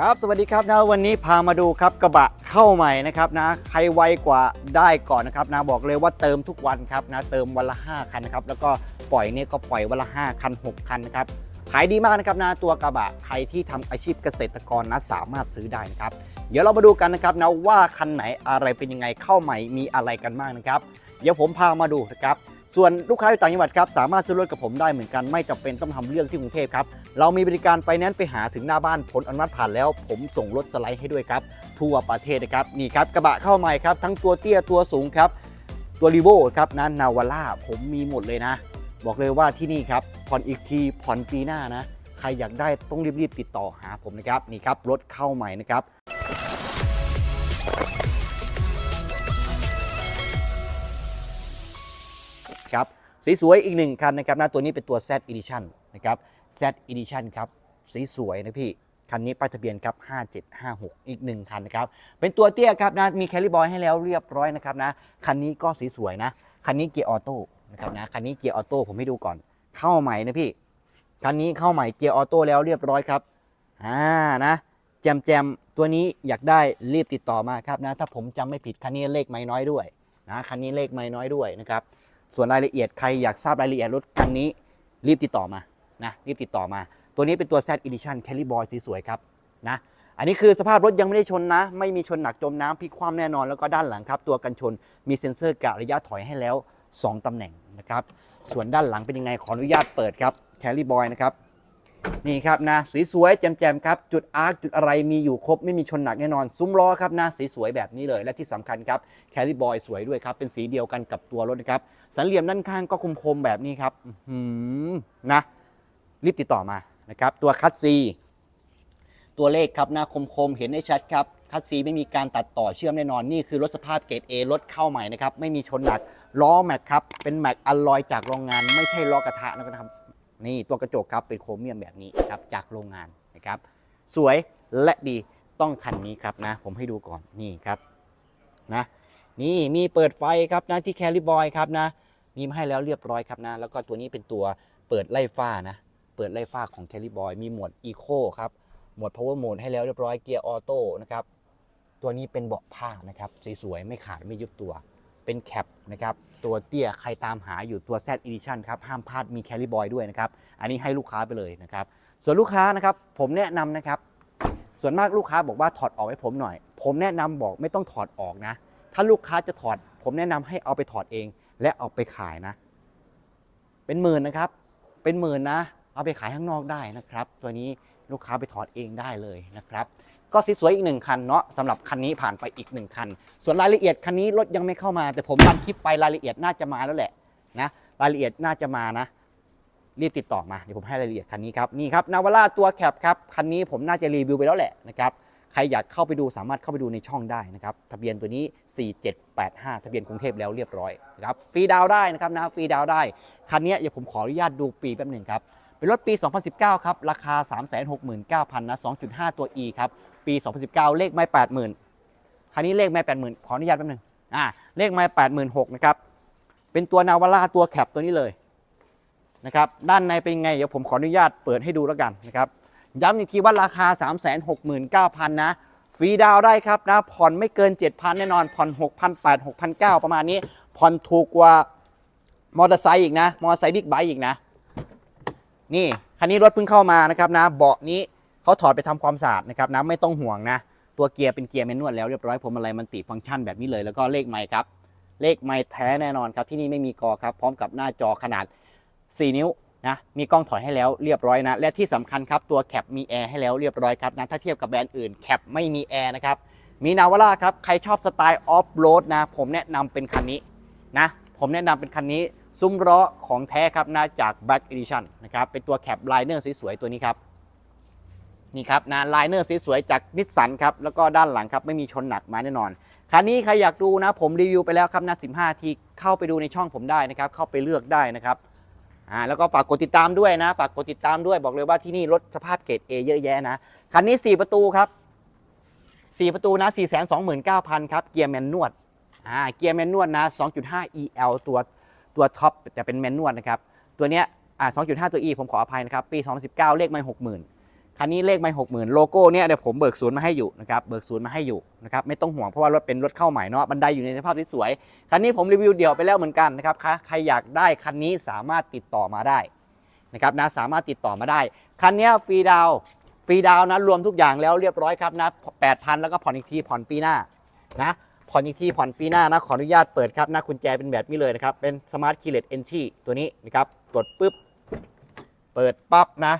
ครับสวัสดีครับนะวันนี้พามาดูครับกระบะเข้าใหม่นะครับนะใครไวกว่าได้ก่อนนะครับนะบอกเลยว่าเติมทุกวันครับนะเติมวันละ 5 คันนะครับแล้วก็ปล่อยเนี่ยก็ปล่อยวันละ 5 คัน 6 คันนะครับขายดีมากนะครับนะตัวกระบะใครที่ทำอาชีพเกษตรกรนะสามารถซื้อได้นะครับเดี๋ยวเรามาดูกันนะครับนะว่าคันไหนอะไรเป็นยังไงเข้าใหม่มีอะไรกันบ้างนะครับ เดี๋ยวผมพามาดูนะครับ ส่วนลูกค้าที่ต่างจังหวัดครับสามารถซื้อรถกับผมได้เหมือนกันไม่จำเป็นต้องทำเรื่องที่กรุงเทพครับเรามีบริการไฟแนนซ์ไปหาถึงหน้าบ้านผลอนุมัติผ่านแล้ว ผมส่งรถสไลด์ให้ด้วยครับทั่วประเทศนะครับนี่ครับกระบะเข้าใหม่ครับทั้งตัวเตี้ยตัวสูงครับตัวรีโวครับนะนาวาร่าผมมีหมดเลยนะ บอกเลยว่าที่นี่ครับผ่อนอีกทีผ่อนปีหน้านะ ใครอยากได้ต้องรีบๆติดต่อหาผมนะครับนี่ครับรถเข้าใหม่นะครับ ครับสีสวยอีกหนึ่งคันนะครับนะตัวนี้เป็นตัว Z Edition นะครับ Z Edition ครับสีสวยนะพี่คันนี้ป้ายทะเบียนครับ 5756 อีกหนึ่งคันนะครับ เป็นตัวเตี้ยครับนะ มีแคลิบอยให้แล้วเรียบร้อยนะครับนะ คันนี้ก็สีสวยนะ คันนี้เกียร์ออโต้นะครับนะ คันนี้เกียร์ออโต้ผมให้ดูก่อน เข้าใหม่นะพี่ คันนี้เข้าใหม่เกียร์ออโต้แล้วเรียบร้อยครับ อ่า นะ แจมแจมตัวนี้อยากได้รีบติดต่อมาครับนะ ถ้าผมจำไม่ผิดคันนี้เลขไม่น้อยด้วยนะ คันนี้เลขไม่น้อยด้วยนะครับ ส่วนรายละเอียดใครอยากทราบรายละเอียดรถคันนี้รีบติดต่อมานะรีบติดต่อมา ตัวนี้เป็นตัว Z Edition c a l i b o y สีสวยครับนะอันนี้คือสภาพรถยังไม่ได้ชนนะ ไม่มีชนหนักจมน้ำพลิกคว่ำแน่นอนแล้วก็ด้านหลังครับ ตัวกันชนมีเซ็นเซอร์กะระยะถอยให้แล้ว 2ตำแหน่งนะครับ ส่วนด้านหลังเป็นยังไงขออนุญาตเปิดครับ c a l i b o y นะครับ นี่ครับนะสีสวยแจ่มๆครับ จุดอาร์คจุดอะไรมีอยู่ครบไม่มีชนหนักแน่นอน ซุ้มล้อครับนะสีสวยแบบนี้เลย และที่สำคัญครับแคลิบอยสวยด้วยครับ เป็นสีเดียวกันกับตัวรถนะครับ สันเหลี่ยมด้านข้างก็คมๆแบบนี้ครับหือนะรีบติดต่อมานะครับ ตัวคัตซีตัวเลขครับหน้าคมๆเห็นได้ชัดครับคัตซีไม่มีการตัดต่อเชื่อมแน่นอนนี่คือรถสภาพเกรด A รถเข้าใหม่นะครับไม่มีชนหนักล้อแม็กครับเป็นแม็กอลลอยจากโรงงาน ไม่ใช่ล้อกระทะนะครับ นี่ตัวกระจกครับเป็นโครเมียมแบบนี้ครับจากโรงงานนะครับ สวยและดีต้องคันนี้ครับนะ ผมให้ดูก่อนนี่ครับนะนี่มีเปิดไฟครับนะที่แคลิบอยครับนะมีมาให้แล้วเรียบร้อยครับนะ แล้วก็ตัวนี้เป็นตัวเปิดไล่ฟ้านะ เปิดไล่ฟ้าของแคลิบอยมีโหมดอีโคครับโหมด power mode ให้แล้วเรียบร้อยเกียร์ออโต้นะครับตัวนี้เป็นเบาะผ้านะครับสวยๆไม่ขาดไม่ยุบตัว เป็นแคปนะครับตัวเตี้ยใครตามหาอยู่ตัว Z Edition ครับห้ามพลาดมีแคลิบอยด้วยนะครับอันนี้ให้ลูกค้าไปเลยนะครับส่วนลูกค้านะครับผมแนะนำนะครับส่วนมากลูกค้าบอกว่าถอดออกให้ผมหน่อย ผมแนะนำบอกไม่ต้องถอดออกนะ ถ้าลูกค้าจะถอด ผมแนะนำให้เอาไปถอดเอง และเอาไปขายนะ เป็นหมื่นนะครับ เป็นหมื่นนะ เอาไปขายข้างนอกได้นะครับ ตัวนี้ลูกค้าไปถอดเองได้เลยนะครับ ก็สวยๆอีกหนึ่งคันเนาะสำหรับคันนี้ผ่านไปอีกหนึ่งคัน ส่วนรายละเอียดคันนี้รถยังไม่เข้ามา แต่ผมทำคลิปไปรายละเอียดน่าจะมาแล้วแหละนะรายละเอียดน่าจะมานะรีบติดต่อมาเดี๋ยวผมให้รายละเอียดคันนี้ครับนี่ครับนาวาร่าตัวแคปครับคันนี้ผมน่าจะรีวิวไปแล้วแหละนะครับใครอยากเข้าไปดูสามารถเข้าไปดูในช่องได้นะครับทะเบียนตัวนี้ 4785 ทะเบียนกรุงเทพแล้วเรียบร้อยนะครับฟรีดาวได้นะครับนะฟรีดาวได้คันนี้เดี๋ยวผมขออนุญาตดูปีแป๊บหนึ่งครับเป็นรถปี 2019 ครับ ราคา 369,000นะ2.5 ตัว E ครับ ปี 2019 เลขไม่80,000คันนี้เลขไม่80,000 ขออนุญาตแป๊บนึงอ่าเลขไม่86,000นะครับเป็นตัวนาวาร่าตัวแคปตัวนี้เลยนะครับด้านในเป็นไง เดี๋ยวผมขออนุญาตเปิดให้ดูแล้วกันนะครับย้ำอีกทีว่าราคา 369,000 นะฟรีดาวได้ครับนะผ่อนไม่เกิน 7,000 แน่นอนผ่อน 6,800 6,900 ประมาณนี้ผ่อนถูกกว่ามอเตอร์ไซค์อีกนะ มอเตอร์ไซค์บิ๊กไบค์อีกนะ นี่ คันนี้รถเพิ่งเข้ามานะครับนะ เบาะนี้ เขาถอดไปทำความสะอาดนะครับนะไม่ต้องห่วงนะตัวเกียร์เป็นเกียร์แมนนวลแล้วเรียบร้อยผมอะไรมันติฟังก์ชันแบบนี้เลยแล้วก็เลขไมค์ครับ เลขไมค์แท้แน่นอนครับที่นี่ไม่มีกอครับพร้อมกับหน้าจอขนาด 4 นิ้วนะมีกล้องถอยให้แล้วเรียบร้อยนะ และที่สำคัญครับตัวแคปมีแอร์ให้แล้วเรียบร้อยครับนะถ้าเทียบกับแบรนด์อื่นแคปไม่มีแอร์นะครับมีนาวาร่าครับใครชอบสไตล์ออฟโรดนะผมแนะนำเป็นคันนี้นะผมแนะนำเป็นคันนี้ซุ้มล้อของแท้ครับนะจาก Black Edition นะครับเป็นตัวแคปไลเนอร์สวยๆตัวนี้ครับ นี่ครับนะไลเนอร์สวยๆจากนิสสันครับแล้วก็ด้านหลังครับไม่มีชนหนักมาแน่นอนคันนี้ใครอยากดูนะผมรีวิวไปแล้วครับนะ15 ทีเข้าไปดูในช่องผมได้นะครับเข้าไปเลือกได้นะครับอ่าแล้วก็ฝากกดติดตามด้วยนะฝากกดติดตามด้วยบอกเลยว่าที่นี่รถสภาพเกรด A เยอะแยะนะคันนี้ 4 ประตูครับ 4 ประตูนะ 429,000ครับเกียร์แมนนวดอ่าเกียร์แมนนวดนะ2.5 EL ตัวตัวท็อปแต่เป็นแมนนวดนะครับตัวเนี้ยอ่า2.5 ตัว E ผมขออภัยนะครับปี 2019 เลขไม่60,000 คันนี้เลขไม่หกหมื่นโลโก้เนี่ยเดี๋ยวผมเบิกศูนย์มาให้อยู่นะครับเบิกศูนย์มาให้อยู่นะครับไม่ต้องห่วงเพราะว่ารถเป็นรถเข้าใหม่เนาะบันไดอยู่ในสภาพที่สวยคันนี้ผมรีวิวเดี่ยวไปแล้วเหมือนกันนะครับใครใครอยากได้คันนี้สามารถติดต่อมาได้นะครับนะสามารถติดต่อมาได้คันนี้ฟรีดาวฟรีดาวนะรวมทุกอย่างแล้วเรียบร้อยครับนะ8,000แล้วก็ผ่อนอีกทีผ่อนปีหน้านะผ่อนอีกทีผ่อนปีหน้านะขออนุญาตเปิดครับนะกุญแจเป็นแบบนี้เลยนะครับเป็นสมาร์ทคีย์เลสเอนชีตัวนี้นะครับกดปุ๊บเปิดปั๊บนะ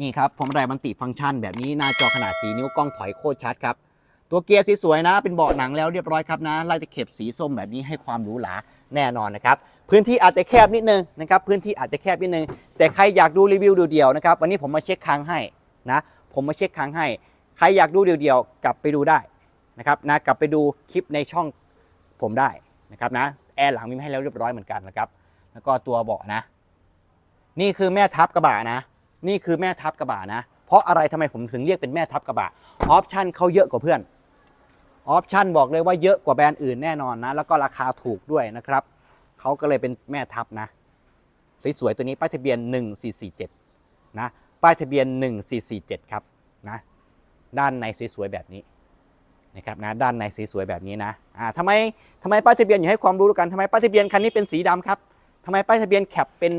นี่ครับผมไรมันติฟังก์ชันแบบนี้หน้าจอขนาดสีนิ้วกล้องถอยโคตรชัดครับ ตัวเกียร์สีสวยนะ เป็นเบาะหนังแล้วเรียบร้อยครับนะลายตะเข็บสีส้มแบบนี้ให้ความหรูหราแน่นอนนะครับ พื้นที่อาจจะแคบนิดนึงนะครับ พื้นที่อาจจะแคบนิดนึง แต่ใครอยากดูรีวิวเดียวๆนะครับ วันนี้ผมมาเช็คค้างให้นะ ผมมาเช็คค้างให้ ใครอยากดูเดียวๆกลับไปดูได้นะครับนะ กลับไปดูคลิปในช่องผมได้นะครับนะ แอร์หลังมีให้แล้วเรียบร้อยเหมือนกันนะครับ แล้วก็ตัวเบาะนะ นี่คือแม่ทับกระบะนะ นี่คือแม่ทับกระบะนะ เพราะอะไรทำไมผมถึงเรียกเป็นแม่ทับกระบะออปชั่นเขาเยอะกว่าเพื่อนออปชั่นบอกเลยว่าเยอะกว่าแบรนด์อื่นแน่นอนนะ แล้วก็ราคาถูกด้วยนะครับเขาก็เลยเป็นแม่ทับนะสวยๆตัวนี้ป้ายทะเบียน 1447 นะป้ายทะเบียน 1447 ครับนะด้านในสวยๆแบบนี้นะครับนะด้านในสวยๆแบบนี้นะอ่าทำไมทำไมป้ายทะเบียนอยู่ให้ความรู้กันทำไมป้ายทะเบียนคันนี้เป็นสีดำครับทำไมป้ายทะเบียนแคปเป็น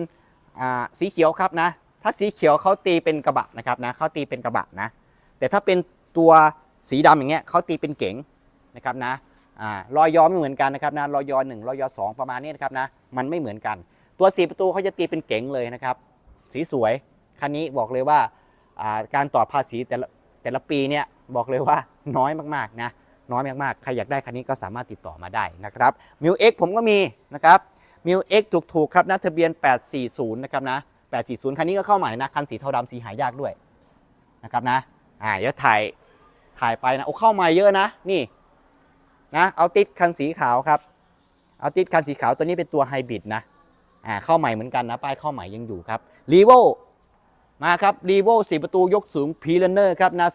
อ่าสีเขียวครับนะ ถ้าสีเขียวเขาตีเป็นกระบะนะครับนะเขาตีเป็นกระบะนะ แต่ถ้าเป็นตัวสีดำอย่างเงี้ยเขาตีเป็นเก๋งนะครับนะรอยย้อมไม่เหมือนกันนะครับนะรอยยอหนึ่งรอยยอสองประมาณนี้นะครับนะมันไม่เหมือนกัน ตัวสีประตูเขาจะตีเป็นเก๋งเลยนะครับ สีสวยคันนี้บอกเลยว่าอ่าการต่อภาษีแต่ละแต่ละปีเนี่ยบอกเลยว่าน้อยมากๆนะน้อยมากๆใครอยากได้คันนี้ก็สามารถติดต่อมาได้นะครับมิวเอ็กผมก็มีนะครับมิวเอ็กถูกๆครับนะทะเบียน 840 นะครับนะ 840 คันนี้ก็เข้าใหม่นะ คันสีเทาดำสีหายากด้วยนะครับนะ อ่าเดี๋ยวถ่ายถ่ายไปนะ โอ้เข้าใหม่เยอะนะ นี่นะ เอาติดคันสีขาวครับ เอาติดคันสีขาวตัวนี้เป็นตัวไฮบริดนะ อ่าเข้าใหม่เหมือนกันนะ ป้ายเข้าใหม่ยังอยู่ครับรีโวมาครับรีโวสีประตูยกสูง p ี l นเนอร์ครับนะ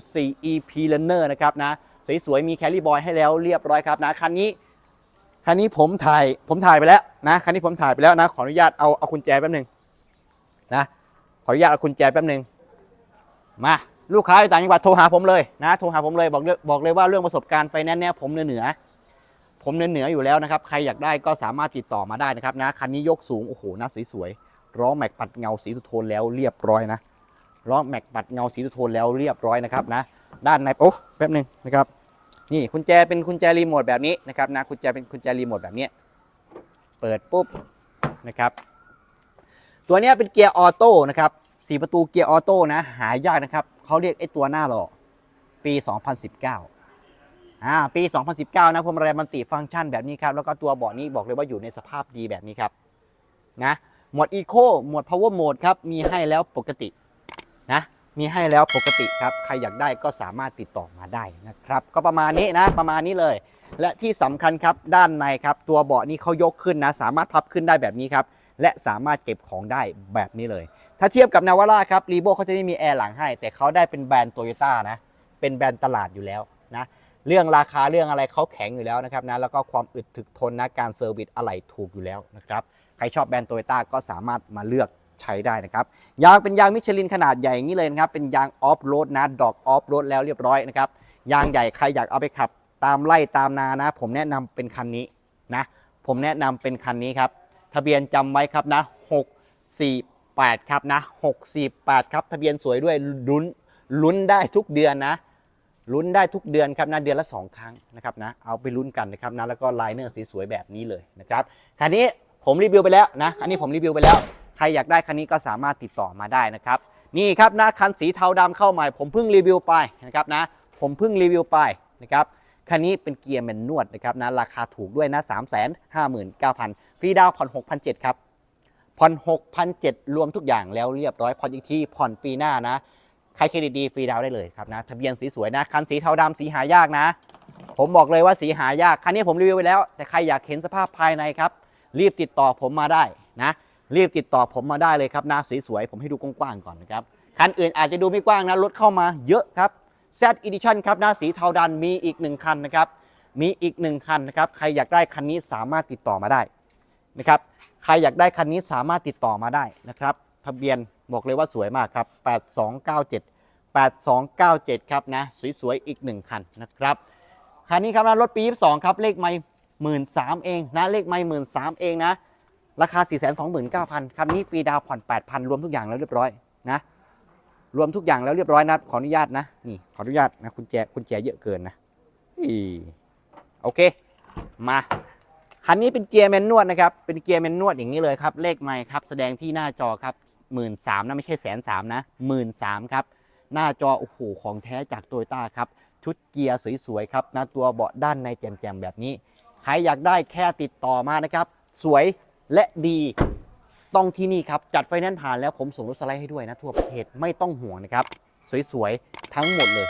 2.4 e p l นเนอร์นะครับนะ สวยๆ มีแคลรี่บอยให้แล้วเรียบร้อยครับนะ คันนี้คันนี้ผมถ่ายผมถ่ายไปแล้วนะคันนี้ผมถ่ายไปแล้วนะ ขออนุญาตเอาเอากุญแจแป๊บหนึง นะขออนุญาตเอากุญแจแป๊บหนึ่งมาลูกค้าอยู่ต่างจังหวัดโทรหาผมเลยนะโทรหาผมเลยบอกเลยบอกเลยว่าเรื่องประสบการณ์ไฟแนนซ์เนี่ยผมเหนือเหนือผมเหนือเหนืออยู่แล้วนะครับ ใครอยากได้ก็สามารถติดต่อมาได้นะครับนะคันนี้ยกสูงโอ้โหน่าสวยๆล้อแม็กปัดเงาสีทุโทนแล้วเรียบร้อยนะล้อแม็กปัดเงาสีทุโทนแล้วเรียบร้อยนะครับนะ ด้านในโอ้แป๊บหนึ่งนะครับนี่กุญแจเป็นกุญแจรีโมทแบบนี้นะครับนะกุญแจเป็นกุญแจรีโมทแบบนี้ เปิดปุ๊บนะครับ ตัวนี้เป็นเกียร์ออโต้นะครับสีประตูเกียร์ออโต้นะ หายากนะครับเขาเรียกไอ้ตัวหน้าหล่อปี 2019อ่าปี 2019 นะพวงมาลัยมันติฟังก์ชันแบบนี้ครับ แล้วก็ตัวเบาะนี้บอกเลยว่าอยู่ในสภาพดีแบบนี้ครับนะหมวด Eco หมวด Power Mode ครับ มีให้แล้วปกตินะมีให้แล้วปกติครับ ใครอยากได้ก็สามารถติดต่อมาได้นะครับ ก็ประมาณนี้นะประมาณนี้เลย และที่สำคัญครับด้านในครับ ตัวเบาะนี้เขายกขึ้นนะ สามารถพับขึ้นได้แบบนี้ครับ และสามารถเก็บของได้แบบนี้เลย ถ้าเทียบกับนาวาร่าครับรีโบเขาจะไม่มีแอร์หลังให้ แต่เขาได้เป็นแบรนด์โตโยต้านะ เป็นแบรนด์ตลาดอยู่แล้วนะเรื่องราคาเรื่องอะไรเขาแข็งอยู่แล้วนะครับนะแล้วก็ความอึดถึกทนนะการเซอร์วิสอะไหล่ถูกอยู่แล้วนะครับใครชอบแบรนด์โตโยต้าก็สามารถมาเลือกใช้ได้นะครับยางเป็นยางมิชลินขนาดใหญ่อย่างนี้เลยนะครับเป็นยางออฟโรดนะดอกออฟโรดแล้วเรียบร้อยนะครับยางใหญ่ใครอยากเอาไปขับ ตามไล่ตามนานะ ผมแนะนำเป็นคันนี้นะผมแนะนำเป็นคันนี้ครับ ทะเบียนจำไว้ครับนะ648ครับนะ648ครับทะเบียนสวยด้วยลุ้นลุ้นได้ทุกเดือนนะลุ้นได้ทุกเดือนครับนะเดือนละ 2 ครั้งนะครับนะเอาไปลุ้นกันนะครับนะแล้วก็ไลเนอร์สีสวยแบบนี้เลยนะครับคันนี้ผมรีวิวไปแล้วนะคันนี้ผมรีวิวไปแล้ว ใครอยากได้คันนี้ก็สามารถติดต่อมาได้นะครับ นี่ครับนะคันสีเทาดำเข้าใหม่ ผมเพิ่งรีวิวไปนะครับนะผมเพิ่งรีวิวไปนะครับ คันนี้เป็นเกียร์แมนนวดนะครับนะราคาถูกด้วยนะ 3 5 9 0 0 0ฟรีดาวผ่อน6,700ครับผ่อน6,700รวมทุกอย่างแล้วเรียบร้อยผ่อนอีกทีผ่อนปีหน้านะใครเครดิตดีฟรีดาวได้เลยครับนะทะเบียนสีสวยนะคันสีเทาดำสีหายากนะ ผมบอกเลยว่าสีหายากคันนี้ผมรีวิวไปแล้ว แต่ใครอยากเห็นสภาพภายในครับ รีบติดต่อผมมาได้นะ รีบติดต่อผมมาได้เลยครับนะสีสวยผมให้ดูกว้างๆก่อนนะครับคันอื่นอาจจะดูไม่กว้างนะรถเข้ามาเยอะครับ Z Edition ครับหนะสีเทาดันมีอีกหนึ่งคันนะครับ มีอีกหนึ่งคันนะครับ ใครอยากได้คันนี้สามารถติดต่อมาได้นะครับ ใครอยากได้คันนี้สามารถติดต่อมาได้นะครับ ทะเบียนบอกเลยว่าสวยมากครับ 8297 8297 ครับนะ สวยๆ อีก1คันนะครับ คันนี้ครับนะรถปี 22 ครับ เลขไม่หมื่นสามเองนะ เลขไม่หมื่นสามเองนะ ราคา 4 2 9 0 0 0 คันนี้ฟรีดาวผ่อน 8,000 รวมทุกอย่างแล้วเรียบร้อยนะ รวมทุกอย่างแล้วเรียบร้อยนะขออนุญาตนะนี่ขออนุญาตนะคุณแจคุณแจเยอะเกินนะอีโอเค มาคันนี้เป็นเกียร์แมนนวดนะครับ เป็นเกียร์แมนนวดอย่างนี้เลยครับ เลขไม่ครับแสดงที่หน้าจอครับหมื่นสามนะไม่ใช่แสนสามนะหมื่นสามครับ หน้าจอโอ้โหของแท้จากโตโยต้าครับ ชุดเกียร์สวยๆครับนะตัวเบาะด้านในแจ่มๆแบบนี้ ใครอยากได้แค่ติดต่อมานะครับ สวยและดี ต้องที่นี่ครับ จัดไฟแนนซ์ผ่านแล้วผมส่งรถสไลด์ให้ด้วยนะทั่วประเทศไม่ต้องห่วงนะครับ สวยๆ ทั้งหมดเลย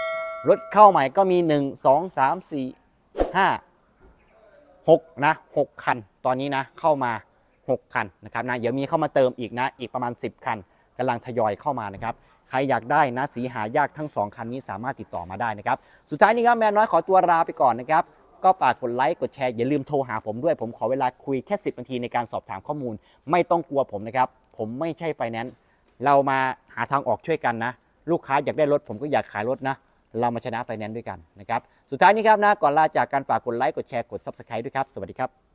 รถเข้าใหม่ก็มี 1 2 3 4 5 6 นะ 6 คัน ตอนนี้นะเข้ามา 6 คันนะครับนะเดี๋ยวมีเข้ามาเติมอีกนะ อีกประมาณ 10 คันกำลังทยอยเข้ามานะครับใครอยากได้นะสีหายากทั้ง 2 คันนี้สามารถติดต่อมาได้นะครับ สุดท้ายนี้ครับแมนน้อยขอตัวลาไปก่อนนะครับ ก็ฝากกดไลค์กดแชร์อย่าลืมโทรหาผมด้วย ผมขอเวลาคุยแค่ 10นาทีในการสอบถามข้อมูล ไม่ต้องกลัวผมนะครับ ผมไม่ใช่ไฟแนนซ์เรามาหาทางออกช่วยกันนะ ลูกค้าอยากได้รถผมก็อยากขายรถนะ เรามาชนะไฟแนนซ์ด้วยกันนะครับ สุดท้ายนี้ครับนะก่อนลาจากการฝากกดไลค์กดแชร์กด Subscribe ด้วยครับ สวัสดีครับ